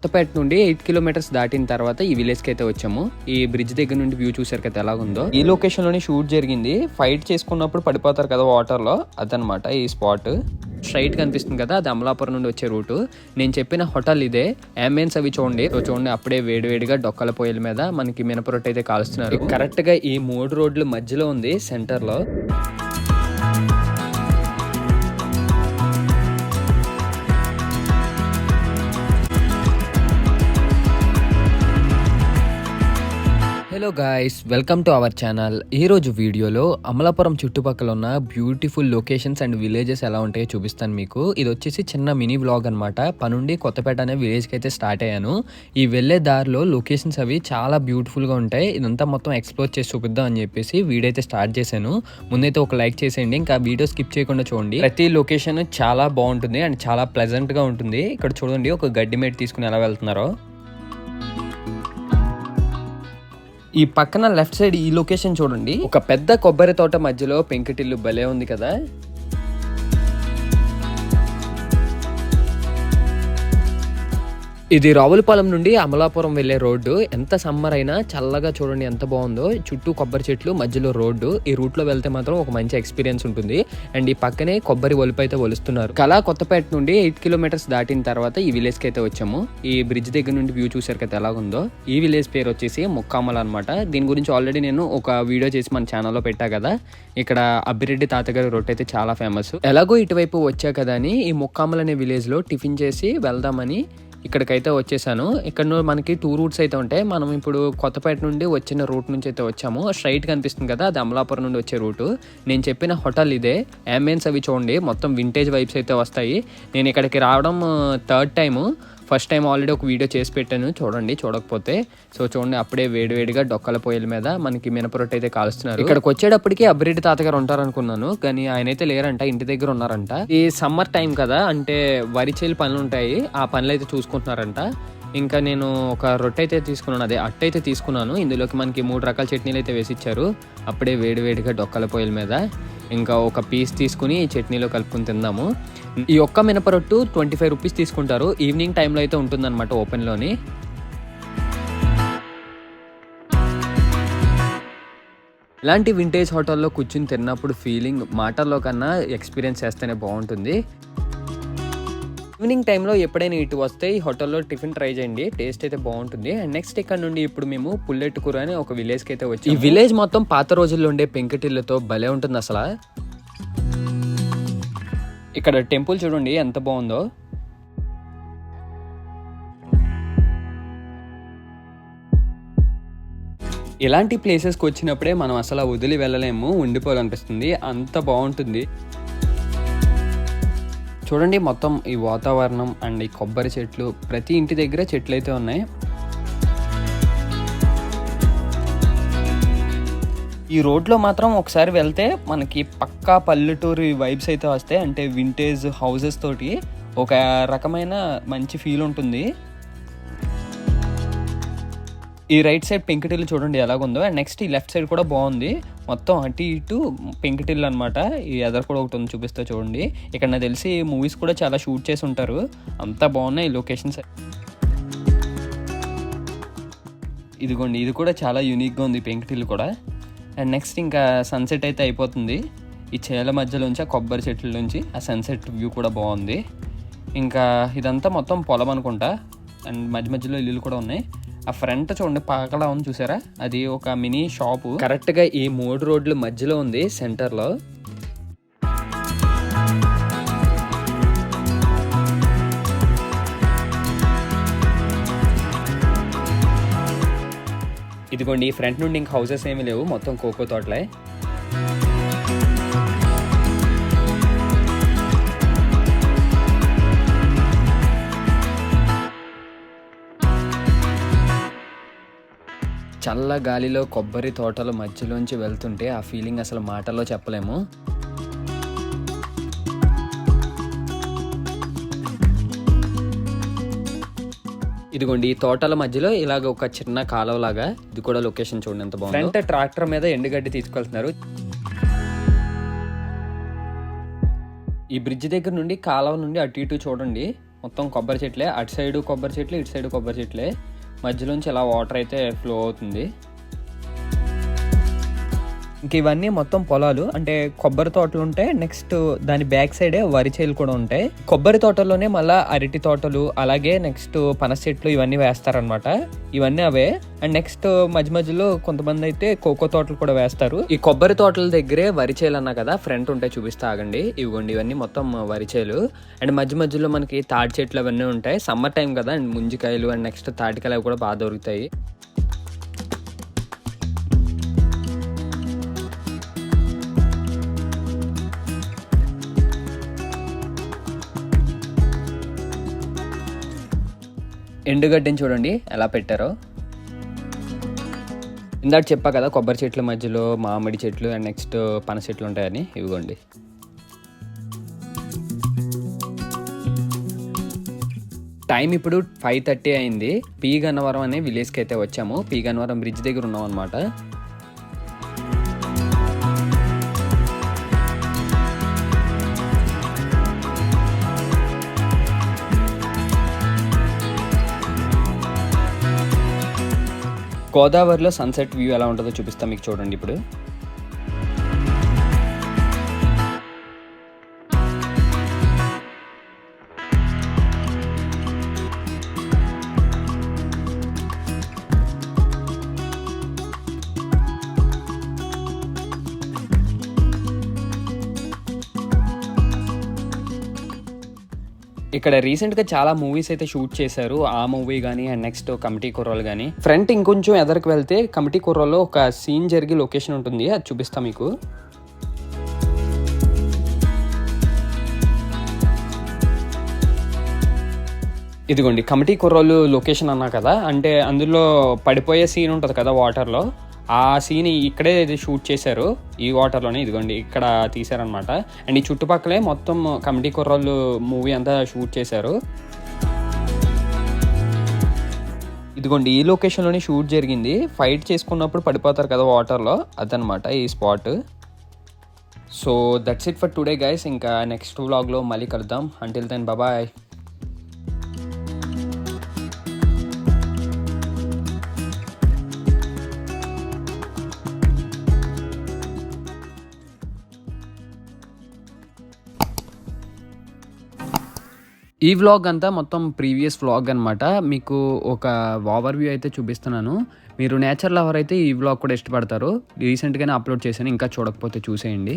కొత్తపేట నుండి eight kilometres దాటిన తర్వాత ఈ విలేజ్కి అయితే వచ్చాము. ఈ బ్రిడ్జ్ దగ్గర నుండి వ్యూ చూసారు కదా ఎలా ఉందో. ఈ లొకేషన్లోనే షూట్ జరిగింది. ఫైట్ చేసుకున్నప్పుడు పడిపోతారు కదా వాటర్లో అదనమాట ఈ స్పాట్. స్ట్రైట్ కనిపిస్తుంది కదా అది అమలాపురం నుండి వచ్చే రూట్. నేను చెప్పిన హోటల్ ఇదే. అంబియన్స్ అవి చూడండి. చూడండి అప్పుడే వేడివేడిగా డొక్కల పొయ్యిల మీద మనకి మినపరొట్టు అయితే కాలుస్తున్నారు. కరెక్ట్గా ఈ మూడు రోడ్లు మధ్యలో ఉంది సెంటర్లో. Hello guys welcome to our channel ఈ రోజు వీడియోలో అమలాపురం చుట్టుపక్కల ఉన్న బ్యూటిఫుల్ లొకేషన్స్ అండ్ విలేజెస్ ఎలా ఉంటాయో చూపిస్తాను మీకు. ఇది వచ్చేసి చిన్న మినీ వ్లాగ్ అనమాట పనుండి కొత్తపేట అనే విలేజ్కి అయితే స్టార్ట్ అయ్యాను. ఈ వెళ్ళే దారిలో లొకేషన్స్ అవి చాలా బ్యూటిఫుల్గా ఉంటాయి. ఇదంతా మొత్తం ఎక్స్ప్లోర్ చేసి చూపిద్దాం అని చెప్పేసి వీడియో అయితే స్టార్ట్ చేశాను. ముందైతే ఒక లైక్ చేసేయండి. ఇంకా వీడియో స్కిప్ చేయకుండా చూడండి. ప్రతి లొకేషన్ చాలా బాగుంటుంది అండ్ చాలా ప్లెజెంట్గా ఉంటుంది. ఇక్కడ చూడండి ఒక గడ్డి మేట్ తీసుకుని ఎలా వెళ్తున్నారో. ఈ పక్కన లెఫ్ట్ సైడ్ ఈ లొకేషన్ చూడండి. ఒక పెద్ద కొబ్బరి తోట మధ్యలో పెంకుటిల్లు భలే ఉంది కదా. ఇది రావులపాలెం నుండి అమలాపురం వెళ్ళే రోడ్డు. ఎంత సమ్మర్ అయినా చల్లగా చూడండి ఎంత బాగుందో. చుట్టూ కొబ్బరి చెట్లు మధ్యలో రోడ్డు. ఈ రూట్లో వెళ్తే మాత్రం ఒక మంచి ఎక్స్పీరియన్స్ ఉంటుంది. అండ్ ఈ పక్కనే కొబ్బరి ఒలుపు అయితే ఒలుస్తున్నారు. కళా కొత్తపేట నుండి ఎయిట్ కిలోమీటర్స్ దాటిన తర్వాత ఈ విలేజ్కి అయితే వచ్చాము. ఈ బ్రిడ్జ్ దగ్గర నుండి వ్యూ చూసారు కదా ఎలాగుందో ఈ విలేజ్ పేరు వచ్చేసి ముక్కామల అనమాట దీని గురించి ఆల్రెడీ నేను ఒక వీడియో చేసి మన ఛానల్లో పెట్టా కదా. ఇక్కడ అబ్బిరెడ్డి తాతగారి రొట్టె అయితే చాలా ఫేమస్. ఎలాగో ఇటువైపు వచ్చా కదా అని ఈ ముక్కామల అనే విలేజ్లో టిఫిన్ చేసి వెళ్దామని ఇక్కడికైతే వచ్చేసాను. ఇక్కడ మనకి టూ రూట్స్ అయితే ఉంటాయి. మనం ఇప్పుడు కొత్తపేట నుండి వచ్చిన రూట్ నుంచి అయితే వచ్చాము. స్ట్రైట్ కనిపిస్తుంది కదా అది అమలాపురం నుండి వచ్చే రూటు నేను చెప్పిన హోటల్ ఇదే. అంబియన్స్ అవి చూడండి. మొత్తం వింటేజ్ వైబ్స్ అయితే వస్తాయి. నేను ఇక్కడికి రావడం uh, third time first time already ఒక వీడియో చేసి పెట్టాను. చూడండి చూడకపోతే. సో చూడండి అప్పుడే వేడివేడిగా డొక్కల పొయ్యిల మీద మనకి మినపరొట్టు అయితే కాలుస్తున్నారు. ఇక్కడికి వచ్చేటప్పటికి అబ్బిరెడ్డి తాతగారు ఉంటారు అనుకున్నాను కానీ ఆయన అయితే లేరంట ఇంటి దగ్గర ఉన్నారంట. ఈ సమ్మర్ టైం కదా అంటే వరి చేలు పనులు ఉంటాయి ఆ పనులు అయితే చూసుకుంటున్నారంట. ఇంకా నేను ఒక రొట్టె అయితే తీసుకున్నాను. అదే అట్ట అయితే తీసుకున్నాను. ఇందులోకి మనకి మూడు రకాల చట్నీలు అయితే వేసి ఇచ్చారు అప్పుడే వేడివేడిగా డొక్కల పొయ్యిల మీద ఇంకా ఒక పీస్ తీసుకుని చట్నీలో కలుపుకుని తిందాము. ఈ ఒక్క మినపరొట్టు ట్వంటీ ఫైవ్ రూపీస్ తీసుకుంటారు ఈవినింగ్ టైంలో అయితే ఉంటుందన్నమాట ఓపెన్లోని ఇలాంటి వింటేజ్ హోటల్లో కూర్చుని తిన్నప్పుడు ఫీలింగ్ మాటల్లో కన్నా ఎక్స్పీరియన్స్ చేస్తేనే బాగుంటుంది. ఈవినింగ్ టైంలో ఎప్పుడైనా ఇటు వస్తే ఈ హోటల్లో టిఫిన్ ట్రై చేయండి. టేస్ట్ అయితే బాగుంటుంది. అండ్ నెక్స్ట్ ఇక్కడ నుండి ఇప్పుడు మేము పుల్లెట్టుకూర అని ఒక విలేజ్కి అయితే వచ్చి ఈ విలేజ్ మొత్తం పాత రోజుల్లో ఉండే పెంకటిళ్ళతో భలే ఉంటుంది అసలు. ఇక్కడ టెంపుల్ చూడండి ఎంత బాగుందో. ఇలాంటి ప్లేసెస్కి వచ్చినప్పుడే మనం అసలు వదిలి వెళ్ళలేము ఉండిపోవాలనిపిస్తుంది. అంత బాగుంటుంది. చూడండి మొత్తం ఈ వాతావరణం అండ్ ఈ కొబ్బరి చెట్లు ప్రతి ఇంటి దగ్గర చెట్లు అయితే ఉన్నాయి. ఈ రోడ్లో మాత్రం ఒకసారి వెళ్తే మనకి పక్కా పల్లెటూరు వైబ్స్ అయితే వస్తాయి. అంటే వింటేజ్ హౌసెస్ తోటి ఒక రకమైన మంచి ఫీల్ ఉంటుంది. ఈ రైట్ సైడ్ పెంకుటిల్లు చూడండి ఎలాగుందో. అండ్ నెక్స్ట్ ఈ లెఫ్ట్ సైడ్ కూడా బాగుంది. మొత్తం అటు ఇటు పెంకుటిల్లు అనమాట ఈ ఎదర్ కూడా ఒకటి ఉంది చూపిస్తా చూడండి. ఇక్కడ నాకు తెలిసి మూవీస్ కూడా చాలా షూట్ చేసి ఉంటారు. అంతా బాగున్నాయి ఈ లొకేషన్స్. ఇదిగోండి ఇది కూడా చాలా యూనిక్గా ఉంది పెంకుటిల్లు కూడా. అండ్ నెక్స్ట్ ఇంకా సన్సెట్ అయితే అయిపోతుంది. ఈ చేల మధ్యలోంచి ఆ కొబ్బరి చెట్ల నుంచి ఆ సన్సెట్ వ్యూ కూడా బాగుంది. ఇంకా ఇదంతా మొత్తం పొలం అనుకుంటా. అండ్ మధ్య మధ్యలో ఇల్లులు కూడా ఉన్నాయి. ఆ ఫ్రంట్ చూడండి పాకలా ఉంది చూసారా? అది ఒక మినీ షాపు. కరెక్ట్గా ఈ మూడు రోడ్ల మధ్యలో ఉంది సెంటర్లో ఇదిగోండి ఈ ఫ్రంట్ నుండి ఇంకా హౌసెస్ ఏమీ లేవు మొత్తం కోకో తోటలే. చల్ల గాలిలో కొబ్బరి తోటల మధ్యలోంచి వెళ్తుంటే ఆ ఫీలింగ్ అసలు మాటల్లో చెప్పలేము. ఇదిగోండి ఈ తోటల మధ్యలో ఇలాగ ఒక చిన్న కాలువలాగా ఇది కూడా లొకేషన్ చూడండి ఎంత బాగుంది. ఫ్రంట్ ట్రాక్టర్ మీద ఎండుగడ్డి తీసుకెళ్తున్నారు. ఈ బ్రిడ్జ్ దగ్గర నుండి కాలువ నుండి అటు ఇటు చూడండి. మొత్తం కొబ్బరి చెట్లే అటు సైడు కొబ్బరి చెట్లు ఇటు సైడు కొబ్బరి చెట్లే. మధ్యలోంచి ఇలా వాటర్ అయితే ఫ్లో అవుతుంది. ఇంక ఇవన్నీ మొత్తం పొలాలు అంటే కొబ్బరి తోటలు ఉంటాయి నెక్స్ట్ దాని బ్యాక్ సైడే వరి చేలు కూడా ఉంటాయి. కొబ్బరి తోటలోనే మళ్ళీ అరటి తోటలు అలాగే నెక్స్ట్ పనస చెట్లు ఇవన్నీ వేస్తారనమాట ఇవన్నీ అవే. అండ్ నెక్స్ట్ మధ్య మధ్యలో కొంతమంది అయితే కోకో తోటలు కూడా వేస్తారు. ఈ కొబ్బరి తోటల దగ్గరే వరి చేలు అన్నా కదా ఫ్రంట్ ఉంటే చూపిస్తా ఆగండి. ఇవ్వండి ఇవన్నీ మొత్తం వరి చేలు. అండ్ మధ్య మధ్యలో మనకి తాటి చెట్లు అవన్నీ ఉంటాయి. సమ్మర్ టైం కదా అండ్ ముంజికాయలు అండ్ నెక్స్ట్ తాటికాయలు అవి కూడా బాగా దొరుకుతాయి. ఎండుగడ్డని చూడండి ఎలా పెట్టారో. ఇందాక చెప్పా కదా కొబ్బరి చెట్ల మధ్యలో మామిడి చెట్లు అండ్ నెక్స్ట్ పన చెట్లు ఉంటాయని. ఇవిగోండి టైం ఇప్పుడు ఫైవ్ థర్టీ అయింది. పీ గన్నవరం అనే విలేజ్కి అయితే వచ్చాము. పీ గన్నవరం బ్రిడ్జ్ దగ్గర ఉన్నాం అనమాట గోదావరిలో సన్సెట్ వ్యూ ఎలా ఉంటుందో చూపిస్తాం మీకు చూడండి ఇప్పుడు. ఇక్కడ రీసెంట్గా చాలా మూవీస్ అయితే షూట్ చేశారు. ఆ మూవీ కానీ అండ్ నెక్స్ట్ కమిటీ కుర్రోలు కానీ ఫ్రంట్ ఇంకొంచెం ఎదరికి వెళ్తే కమిటీ కుర్రోల్లో ఒక సీన్ జరిగే లొకేషన్ ఉంటుంది. అది చూపిస్తా మీకు. ఇదిగోండి కమిటీ కుర్రోలు లొకేషన్ అన్నా కదా. అంటే అందులో పడిపోయే సీన్ ఉంటుంది కదా వాటర్లో ఆ సీన్ ఇక్కడే షూట్ చేశారు. ఈ వాటర్లోనే ఇదిగోండి ఇక్కడ తీశారనమాట అండ్ ఈ చుట్టుపక్కలే మొత్తం కమిటీ కుర్రోళ్ళు మూవీ అంతా షూట్ చేశారు. ఇదిగోండి ఈ లొకేషన్లోనే షూట్ జరిగింది. ఫైట్ చేసుకున్నప్పుడు పడిపోతారు కదా వాటర్లో అదనమాట ఈ spot so that's it for today guys ఇంకా నెక్స్ట్ వ్లాగ్లో మళ్ళీ కలుద్దాం. అంటిల్ దెన్ బాబాయ్ ఈ వ్లాగ్ అంతా మొత్తం ప్రీవియస్ వ్లాగ్ అనమాట మీకు ఒక ఓవర్ వ్యూ అయితే చూపిస్తున్నాను. మీరు నేచర్ లవర్ అయితే ఈ వ్లాగ్ కూడా ఇష్టపడతారు. రీసెంట్గానే అప్లోడ్ చేశాను ఇంకా చూడకపోతే చూసేయండి.